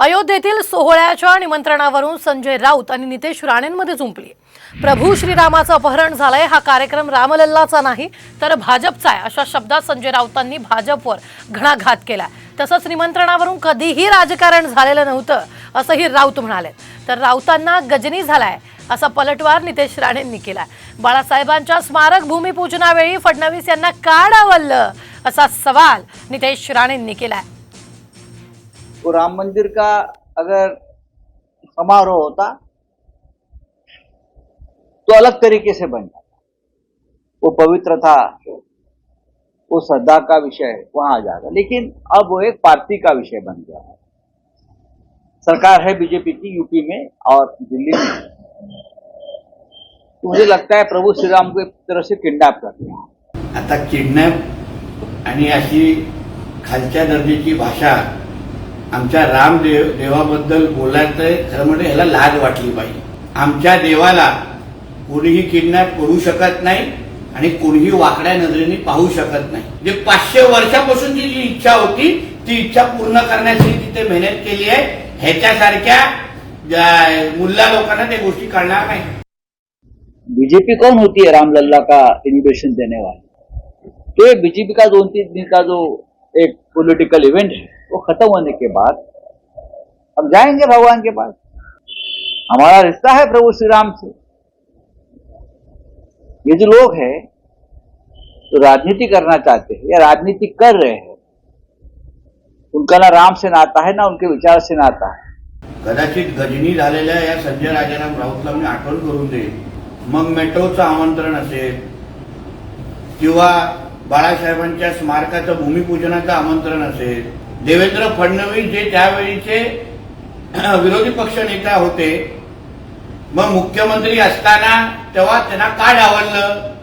अयोध्येतील सोहळ्याच्या निमंत्रणावरून संजय राऊत आणि नितेश राणेंमध्ये झुंपली. प्रभू श्रीरामाचं अपहरण झालंय हा कार्यक्रम रामलल्लाचा नाही तर भाजपचा आहे अशा शब्दात संजय राऊतांनी भाजपवर घणाघात केला तसंच निमंत्रणावरून कधीही राजकारण झालेलं नव्हतं असंही राऊत म्हणाले तर राऊतांना गजनी झालाय असा पलटवार नितेश राणेंनी केलाय. बाळासाहेबांच्या स्मारक भूमिपूजनावेळी फडणवीस यांना का डावललं असा सवाल नितेश राणेंनी केलाय. वो राम मंदिर का अगर समारोह होता तो अलग तरीके से बन जाता। वो पवित्र था, वो श्रद्धा का विषय वहाँ आ जाता। लेकिन अब वो एक पार्टी का विषय बन गया है। सरकार है बीजेपी की, यूपी में और दिल्ली में। तो मुझे लगता है प्रभु श्री राम को एक तरह से किडनैप कर दिया। आता किडनॅप आणि अशी खालच्या भाषा आमच्या रामदेव देवाबद्दल बोलायचंय खरं म्हणजे ह्याला लाज वाटली पाहिजे. आमच्या देवाला कोणीही किडनॅप करू शकत नाही आणि कोणीही वाकड्या नजरेने पाहू शकत नाही. जे पाचशे वर्षापासूनची जी इच्छा होती ती इच्छा पूर्ण करण्याची तिथे मेहनत केली आहे. ह्याच्यासारख्या ज्या मुल्ला लोकांना त्या गोष्टी कळणार नाही. बीजेपी कौन होती है रामलल्ला का इनिबेशन देने वाली तो बीजेपी का दोन तीन दिन का जो एक पॉलिटिकल इवेंट है, वो खत्म होने के बाद हम जाएँगे भगवान के पास। हमारा रिश्ता है प्रभु श्री राम से। ये जो लोग हैं, जो राजनीति करना चाहते हैं या राजनीति कर रहे हैं, उनका ना राम से नाता है, ना उनके विचार से नाता है। कदाचित गजनी झालेल्या या संजय राजाराम राऊतला मी आठवण करून देईन मग मेट्रोचं आमंत्रण असेल, किंवा बाळासाहेबांच्या स्मारकाचं भूमिपूजनाचं आमंत्रण असेल देवेंद्र फडणवीस जे त्यावेळीचे विरोधी पक्ष नेता होते मग मुख्यमंत्री असताना तेव्हा त्यांना का डावललं?